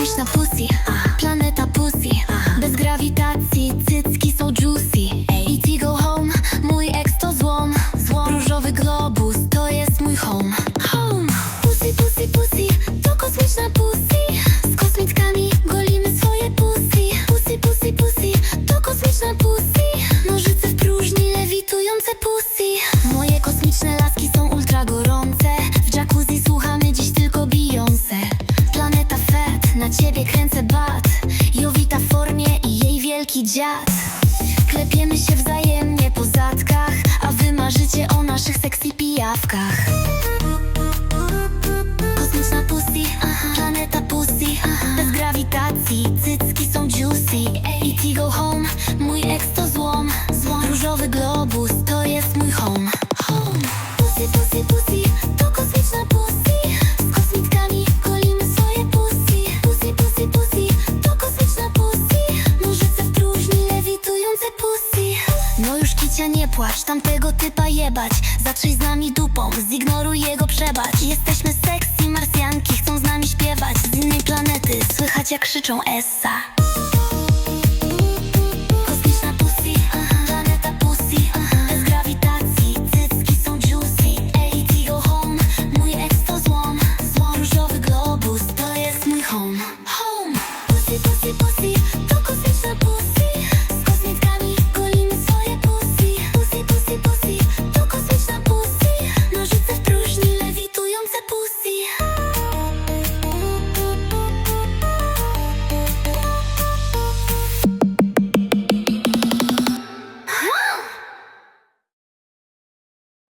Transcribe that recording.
Zapisz na pussy, planeta pussy Bez grawitacji, cycki. ciebie kręcę bat Jowita w formie i jej wielki dziad Klepiemy się wzajemnie po zatkach A wy marzycie o naszych sexy pijawkach Kosmiczna pussy, aha. planeta pussy aha. Bez grawitacji, cycki są juicy I go home, mój ex to złom No już kicia nie płacz, tamtego typa jebać. Zatrzyj z nami dupą, zignoruj jego przebacz. Jesteśmy sexy marsjanki, chcą z nami śpiewać. Z innej planety, słychać jak krzyczą Essa. Kosmiczna pussy, aha, planeta pussy, aha. Bez grawitacji, cycki są juicy. Ej, hey, go home, mój ex to złom. Złom, różowy globus, to jest mój home. Home! Pussy, pussy, pussy